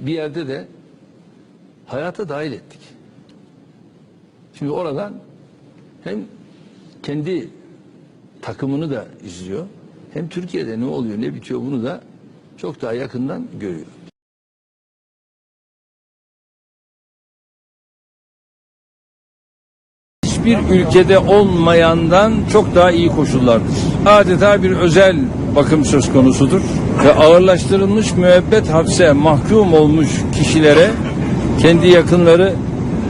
bir yerde de hayata dahil ettik. Şimdi oradan hem kendi takımını da izliyor hem Türkiye'de ne oluyor ne bitiyor bunu da çok daha yakından görüyor. Hiçbir ülkede olmayandan çok daha iyi koşullardır. Adeta bir özel bakım söz konusudur ve ağırlaştırılmış müebbet hapse mahkum olmuş kişilere kendi yakınları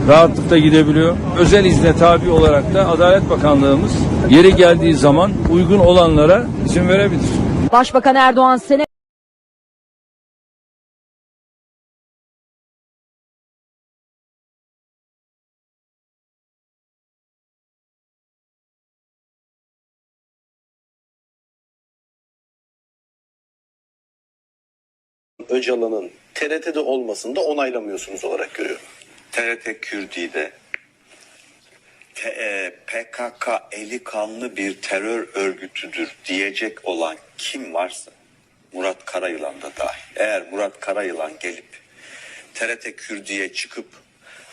rahatlıkla gidebiliyor. Özel izne tabi olarak da Adalet Bakanlığımız yeri geldiği zaman uygun olanlara izin verebilir. Başbakan Erdoğan sene Öcalan'ın TRT'de olmasını da onaylamıyorsunuz olarak görüyorum. TRT Kürdi'de T- e, PKK eli kanlı bir terör örgütüdür diyecek olan kim varsa Murat Karayılan da dahil. Eğer Murat Karayılan gelip TRT Kürdi'ye çıkıp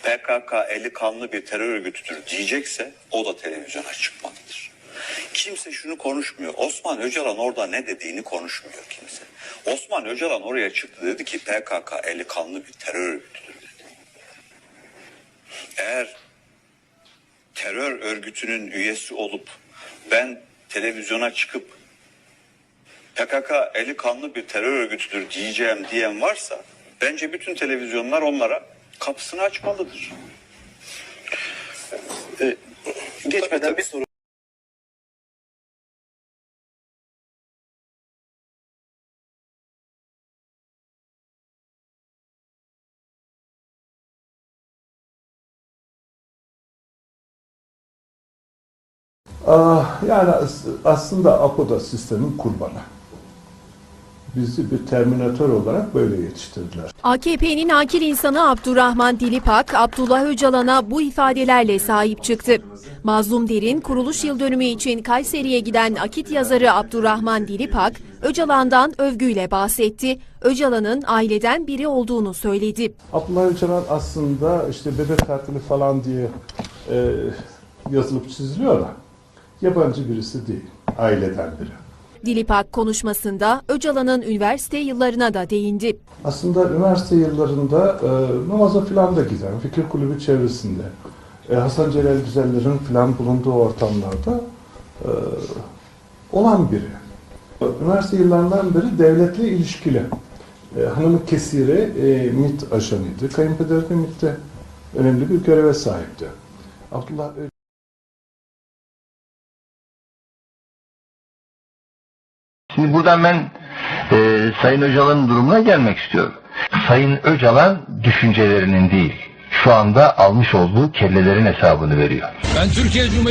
PKK eli kanlı bir terör örgütüdür diyecekse o da televizyona çıkmalıdır. Kimse şunu konuşmuyor. Osman Öcalan orada ne dediğini konuşmuyor kimse. Osman Öcalan oraya çıktı dedi ki PKK eli kanlı bir terör örgütüdür dedi. Eğer terör örgütünün üyesi olup ben televizyona çıkıp PKK eli kanlı bir terör örgütüdür diyeceğim diyen varsa bence bütün televizyonlar onlara kapısını açmalıdır. Ee, geçmeden bir soru Yani as- aslında APO da sistemin kurbanı. Bizi bir terminatör olarak böyle yetiştirdiler. AKP'nin akil insanı Abdurrahman Dilipak, Abdullah Öcalan'a bu ifadelerle sahip çıktı. Mazlum Der'in kuruluş yıl dönümü için Kayseri'ye giden akit yazarı Abdurrahman Dilipak, Öcalan'dan övgüyle bahsetti. Öcalan'ın aileden biri olduğunu söyledi. Abdullah Öcalan aslında işte bebek katili falan diye e, yazılıp çiziliyor da yabancı birisi değil, aileden biri. Dilipak konuşmasında Öcalan'ın üniversite yıllarına da değindi. Aslında üniversite yıllarında e, namaza falan da giden, fikir kulübü çevresinde, e, Hasan Celal Güzeller'in falan bulunduğu ortamlarda e, olan biri. Üniversite yıllarından beri devletle ilişkili. E, hanımı Kesire e, MİT ajanıydı. Kayınpederi de MİT'te önemli bir göreve sahipti. Abdullah Şimdi buradan ben e, Sayın Öcalan'ın durumuna gelmek istiyorum. Sayın Öcalan düşüncelerinin değil, şu anda almış olduğu kellelerin hesabını veriyor. Ben Türkiye Cumhuriyeti